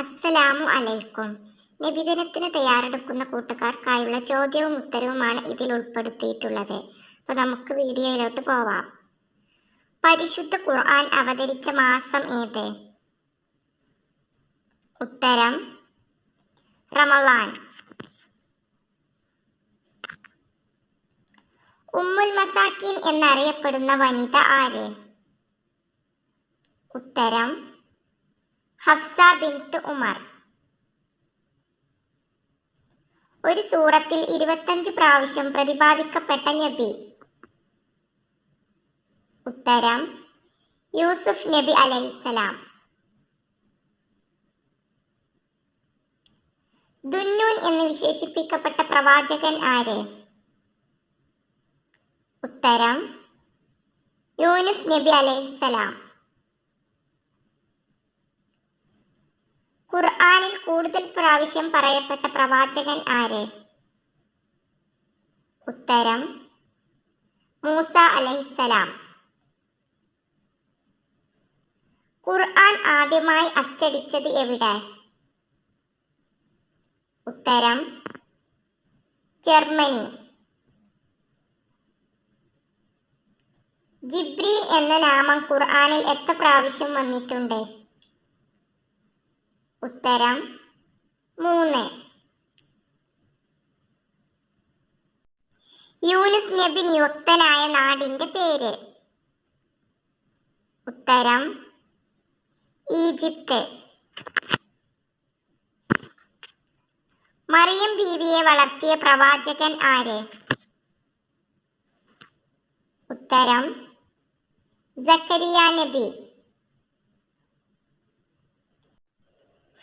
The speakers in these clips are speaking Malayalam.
അസ്സലാമു അലൈക്കും. നബിദിനത്തിന് തയ്യാറെടുക്കുന്ന കൂട്ടുകാർക്കായുള്ള ചോദ്യവും ഉത്തരവുമാണ് ഇതിൽ ഉൾപ്പെടുത്തിയിട്ടുള്ളത്. അപ്പോൾ നമുക്ക് വീഡിയോയിലോട്ട് പോവാം. പരിശുദ്ധ ഖുർആൻ അവതരിച്ച മാസം ഏത്? ഉത്തരം റമളാൻ ഉമ്മുൽ മസാക്കിൻ എന്നറിയപ്പെടുന്ന വനിത ആര്? ഉത്തരം ഹഫ്സ ബിൻത്ത് ഉമർ. ഒരു സൂറത്തിൽ ഇരുപത്തഞ്ച് പ്രാവശ്യം പ്രതിപാദിക്കപ്പെട്ട നബി. ഉത്തരം യൂസുഫ് നബി അലൈസലാം ദുന്നൂൻ എന്ന് വിശേഷിപ്പിക്കപ്പെട്ട പ്രവാചകൻ ആര്? ഉത്തരം യൂനുസ് നബി അലൈഹിസ്സലാം ഖുർആനിൽ കൂടുതൽ പ്രാവശ്യം പറയപ്പെട്ട പ്രവാചകൻ ആര്? ഉത്തരം മൂസ അലഹിസലാം ഖുർആൻ ആദ്യമായി അച്ചടിച്ചത് എവിടെ? ഉത്തരം ജർമ്മനി. ജിബ്രീൽ എന്ന നാമം ഖുർആനിൽ എത്ര പ്രാവശ്യം വന്നിട്ടുണ്ട്? ഉത്തരം മൂന്ന്. യൂനുസ് നബി നിയുക്തനായ നാടിന്റെ പേര്. ഉത്തരം ഈജിപ്ത്. മറിയം ബീവിയെ വളർത്തിയ പ്രവാചകൻ ആര്? ഉത്തരം സക്കരിയ നബി.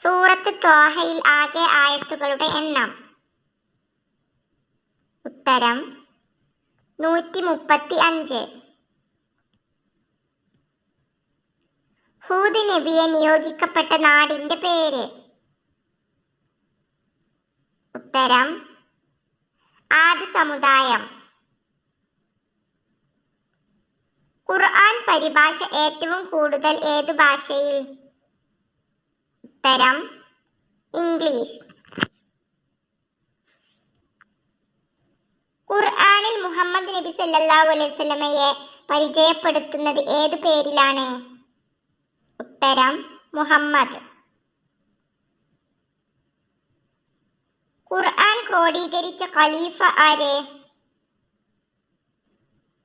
സൂറത്ത് ത്വാഹയിൽ ആകെ ആയത്തുകളുടെ എണ്ണം. ഉത്തരം നൂറ്റി മുപ്പത്തി അഞ്ച് ഹൂദ് നബിയെ നിയോഗിക്കപ്പെട്ട നാടിന്റെ പേര്. ഉത്തരം ആദ് സമുദായം. ഖുർആൻ പരിഭാഷ ഏറ്റവും കൂടുതൽ ഏത് ഭാഷയിൽ? ഉത്തരം ഇംഗ്ലീഷ്. ഖുർആനിൽ മുഹമ്മദ് നബി സല്ലല്ലാഹു അലൈഹി വസല്ലമയെ പരിചയപ്പെടുത്തുന്നത് ഏത് പേരിലാണ്? ഉത്തരം മുഹമ്മദ്. ഖുർആൻ ക്രോഡീകരിച്ച ഖലീഫ ആര്?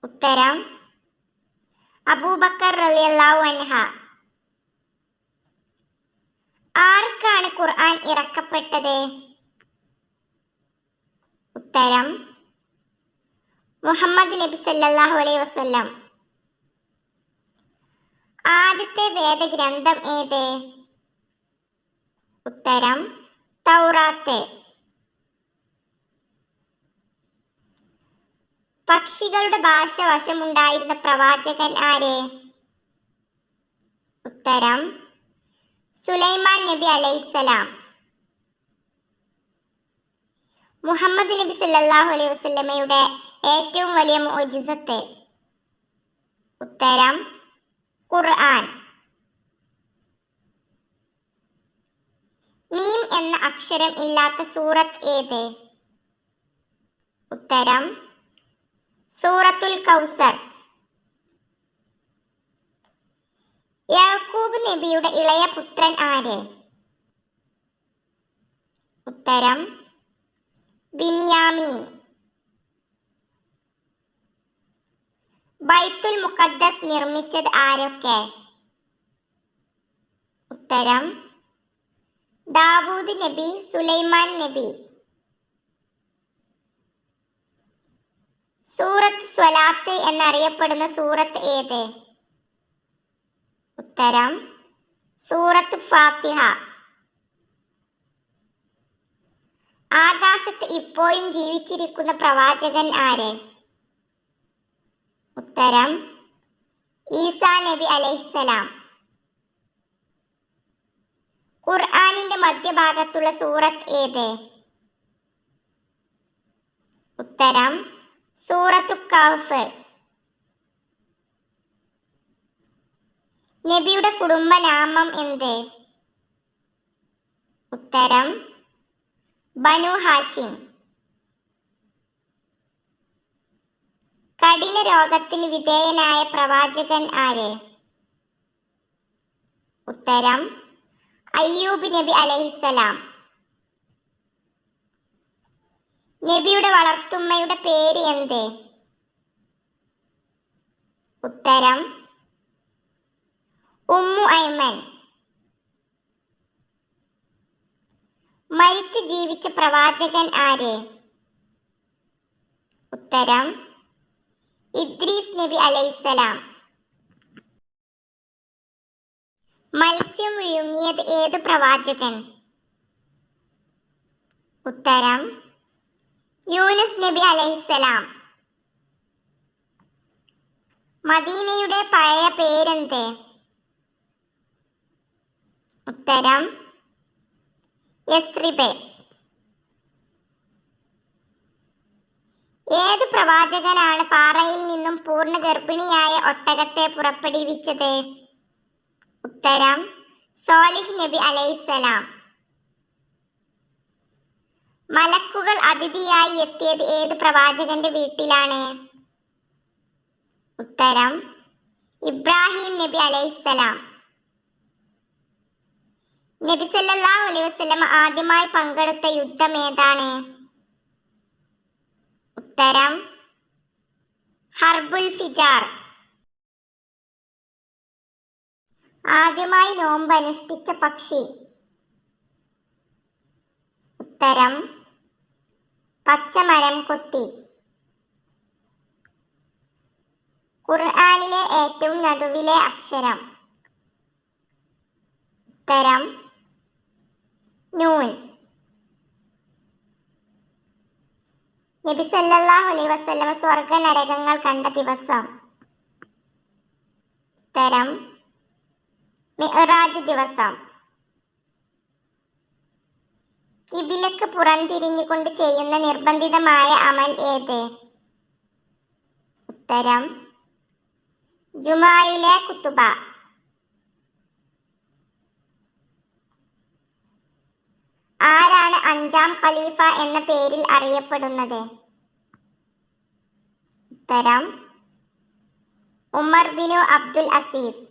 ഉത്തരം അബൂബക്കർ റളിയല്ലാഹു അൻഹ. ആർക്കാണ് ഖുർആൻ ഇറക്കപ്പെട്ടത്? ഉത്തരം മുഹമ്മദ് നബി സല്ലാഹു അലൈഹി വസല്ലം. ആദ്യത്തെ വേദഗ്രന്ഥം ഏത്? ഉത്തരം തൗറാത്ത്. പക്ഷികളുടെ ഭാഷ വശമുണ്ടായിരുന്ന പ്രവാചകൻ ആര്? ഉത്തരം സുലൈമാൻ നബി അലൈഹിസ്സലാം മുഹമ്മദ് നബി സല്ലാഹു അലൈഹി വസ്ലമയുടെ ഏറ്റവും വലിയ മോജിസത്ത് ഉത്തരം ഖുർആൻ. മീം എന്ന അക്ഷരം ഇല്ലാത്ത സൂറത്ത് ഏത്? ഉത്തരം സൂറത്തുൽ കൗസർ. യാക്കൂബ് നബിയുടെ ഇളയ പുത്രൻ ആര്? ഉത്തരം ബിന്യാമീൻ. ബൈത്തുൽ മുഖദ്ദസ് നിർമ്മിച്ചത് ആരൊക്കെ? ഉത്തരം ദാവൂദ് നബി സുലൈമാൻ നബി. സൂറത്ത് സ്വലാത്ത് എന്നറിയപ്പെടുന്ന സൂറത്ത് ഏത്? ഉത്തരം സൂറത്ത് ഫാത്തിഹ. ആകാശത്ത് ഇപ്പോഴും ജീവിച്ചിരിക്കുന്ന പ്രവാചകൻ ആര്? ഉത്തരം ഈസാ നബി അലൈഹിസലാം ഖുർആാനിന്റെ മധ്യഭാഗത്തുള്ള സൂറത്ത് ഏത്? ഉത്തരം സൂറത്തു കൗഫ് നബിയുടെ കുടുംബനാമം എന്ത്? ഉത്തരം ബനു ഹാഷിം. കഠിന രോഗത്തിന് വിധേയനായ പ്രവാചകൻ ആര്? ഉത്തരം അയ്യൂബ് നബി അലഹിസലാം നബിയുടെ വളർത്തുമ്മയുടെ പേര് എന്ത്? ഉത്തരം ജീവിച്ച പ്രവാചകൻ ആര്? ഉത്തരം ഇദ്രീസ് നബി അലൈസലാം മത്സ്യം വിഴുങ്ങിയത് ഏത് പ്രവാചകൻ? ഉത്തരം യൂനുസ് നബി അലൈസലാം മദീനയുടെ പഴയ പേരെന്ത്? ഉത്തരം യസ്രിബ് ഏത് പ്രവാചകനാണ് പാറയിൽ നിന്നും പൂർണ ഗർഭിണിയായ ഒട്ടകത്തെ പുറപ്പെടുവിച്ചത്. ഉത്തരം സോലിഹ് നബി അലൈഹിസ്സലാം. മലക്കുകൾ അതിഥിയായി എത്തിയത് ഏത് പ്രവാചകന്റെ വീട്ടിലാണ്? ഉത്തരം ഇബ്രാഹിം നബി അലൈഹിസ്സലാം. നബി സല്ലല്ലാഹു അലൈഹി വസല്ലം ആദ്യമായി പങ്കെടുത്ത യുദ്ധം ഏതാണ്? ഉത്തരം ഹർബുൽ ഫിജാർ. ആദ്യമായി നോമ്പ് അനുഷ്ഠിച്ച പക്ഷി. ഉത്തരം പച്ചമരം കൊത്തി. ഖുർആാനിലെ ഏറ്റവും നടുവിലെ അക്ഷരം. ഉത്തരം നൂൻ. നബി സല്ലല്ലാഹു അലൈഹി വസല്ലമ സ്വർഗ നരകങ്ങൾ കണ്ട ദിവസം. തരം മിഅ്റാജ് ദിവസം. കിബിലക്ക് പുറംതിരിഞ്ഞുകൊണ്ട് ചെയ്യുന്ന നിർബന്ധിതമായ അമൽ ഏത്? ഉത്തരം ജുമായിലെ കുത്തുബ. ആരാണ് അഞ്ചാം ഖലീഫ എന്ന പേരിൽ അറിയപ്പെടുന്നത്? ഉത്തരം ഉമർ ബിനു അബ്ദുൽ അസീസ്.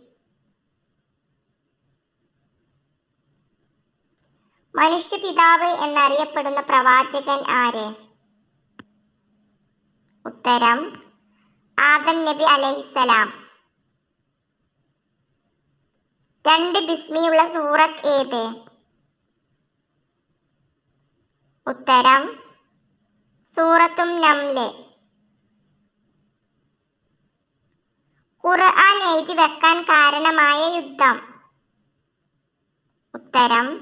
മനുഷ്യപിതാവ് എന്നറിയപ്പെടുന്ന പ്രവാചകൻ ആര്? ഉത്തരം ആദം നബി അലൈസലാം രണ്ട് ബിസ്മിയുള്ള സൂറത്ത് ഏത്? ഉത്തരം സൂറത്തും നംൽ. ഖുർആൻ എഴുതി വെക്കാൻ കാരണമായ യുദ്ധം. ഉത്തരം.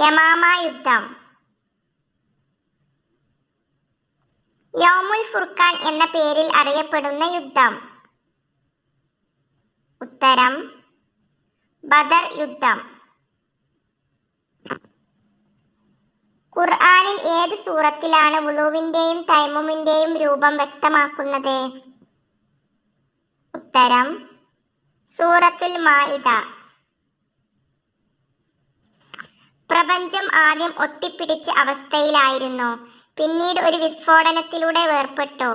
യമാമ യുദ്ധം. യൗമുൽ ഫുർഖാൻ എന്ന പേരിൽ അറിയപ്പെടുന്ന യുദ്ധം. ഉത്തരം. ബദർ യുദ്ധം. ഖുർആാനിൽ ഏത് സൂറത്തിലാണ് വുളുവിന്റെയും തൈമുമിന്റെയും രൂപം വ്യക്തമാക്കുന്നത്? ഉത്തരം സൂറത്തുൽ മാഇദ പ്രപഞ്ചം ആദ്യം ഒട്ടിപ്പിടിച്ച അവസ്ഥയിലായിരുന്നു. പിന്നീട് ഒരു വിസ്ഫോടനത്തിലൂടെ വേർപെട്ടു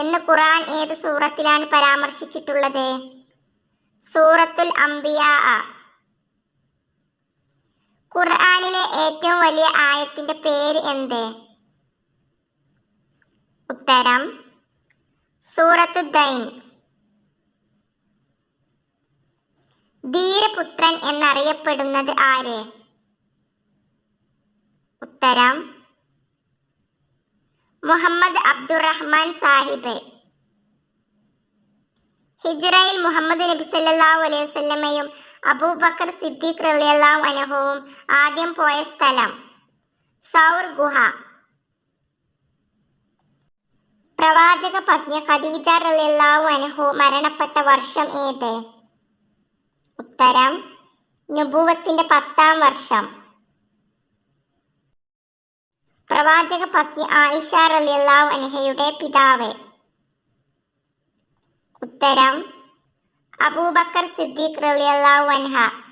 എന്ന് ഖുറാൻ ഏത് സൂറത്തിലാണ് പരാമർശിച്ചിട്ടുള്ളത്? സൂറത്തുൽ അംബിയ. ഖുർആാനിലെ ഏറ്റവും വലിയ ആയത്തിന്റെ പേര് എന്ത്? ഉത്തരം സൂറത്തു ദൈൻ ധീരപുത്രൻ എന്നറിയപ്പെടുന്നത് ആര്? ഉത്തരം മുഹമ്മദ് അബ്ദുറഹ്മാൻ സാഹിബ്. ഹിജ്റയിൽ മുഹമ്മദ് നബി സല്ലല്ലാഹു അലൈഹി വസല്ലമയും അബൂബക്കർ സിദ്ദീഖ് റളിയല്ലാഹു അൻഹുവും ആദ്യം പോയ സ്ഥലം സൗർ ഗുഹ. പ്രവാചക പത്നി ഖദീജ റളിയല്ലാഹു അനഹു മരണപ്പെട്ട വർഷം ഏത്? ഉത്തരം നുബുവത്തിന്റെ പത്താം വർഷം. പ്രവാചക പത്നി ആയിഷ റളിയല്ലാഹു അൻഹയുടെ പിതാവ്. ഉത്തരം അബൂബക്കർ സിദ്ദീഖ് റളിയല്ലാഹു അൻഹ.